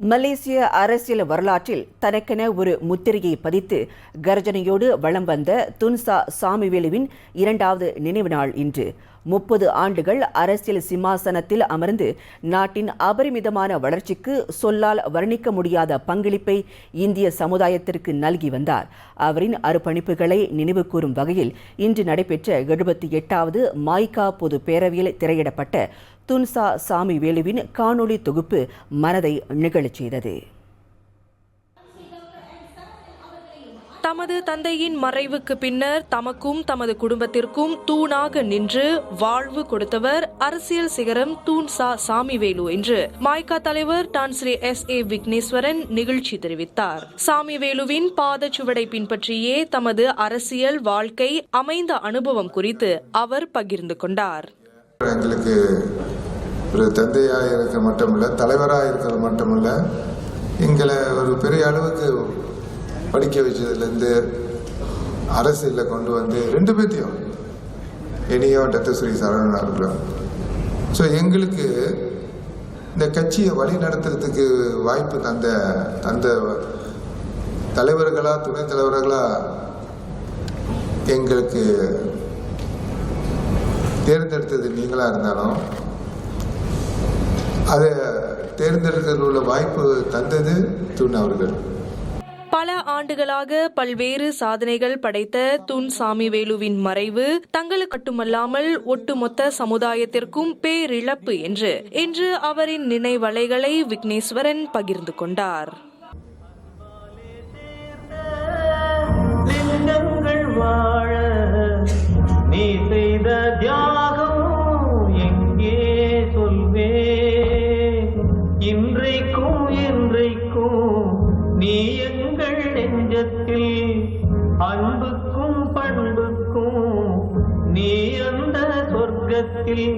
மலேசிய அரசியல் வரலாற்றில் தனக்கென ஒரு முத்திரையை பதித்து கர்ஜனையோடு வலம் வந்த துன்சா சாமிவேலுவின் இரண்டாவது நினைவு நாள் இன்று. முப்பது ஆண்டுகள் அரசியல் சிம்மாசனத்தில் அமர்ந்து நாட்டின் அபரிமிதமான வளர்ச்சிக்கு சொல்லால் வர்ணிக்க முடியாத பங்களிப்பை இந்திய சமுதாயத்திற்கு நல்கி வந்தார். அவரின் அர்ப்பணிப்புகளை நினைவு கூறும் வகையில் இன்று நடைபெற்ற எழுபத்தி எட்டாவது மாய்கா பொது பேரவையில் திரையிடப்பட்ட துன்சா சாமி வேலுவின் காணொளி தொகுப்பு மனதை நிகழச் செய்தது. தமது தந்தையின் மறைவுக்கு பின்னர் தமக்கும் தமது குடும்பத்திற்கும் தூணாக நின்று வாழ்வு கொடுத்தவர் அரசியல் சிகரம் தூண் சா சாமிவேலு என்று. மாய்கா தலைவர் டான்ஸ்ரீ எஸ் ஏ விக்னேஸ்வரன் நிகழ்ச்சி தெரிவித்தார். சாமிவேலுவின் பாதச்சுவடை பின்பற்றியே தமது அரசியல் வாழ்க்கை அமைந்த அனுபவம் குறித்து அவர் பகிர்ந்து கொண்டார். எங்களுக்கு ஒரு தந்தையாக இருக்க மட்டுமில்ல தலைவராக இருக்கிறது மட்டுமில்ல எங்களை ஒரு பெரிய அளவுக்கு படிக்க வச்சதுலேருந்து அரசியலில் கொண்டு வந்து ரெண்டு பேர்த்தையும் என்னையும் டத்தஸ்ரீ சரவணன் அவர்களும் ஸோ எங்களுக்கு இந்த கட்சியை வழி நடத்துறதுக்கு வாய்ப்பு தந்த தந்த தலைவர்களா துணைத் தலைவர்களா எங்களுக்கு தேர்ந்தெடுத்தது நீங்களா இருந்தாலும் அதை தேர்ந்தெடுக்கிறதுல உள்ள வாய்ப்பு தந்தது தூண் அவர்கள். பல ஆண்டுகளாக பல்வேறு சாதனைகள் படைத்த துன் சாமிவேலுவின் மறைவு தங்களுக்கு மட்டுமல்லாமல் ஒட்டுமொத்த சமுதாயத்திற்கும் பேரிழப்பு என்று இன்று அவரின் நினைவலைகளை விக்னேஸ்வரன் பகிர்ந்து கொண்டார். அன்புக்கும் பண்புக்கும் நீ அந்த சொர்க்கத்தில்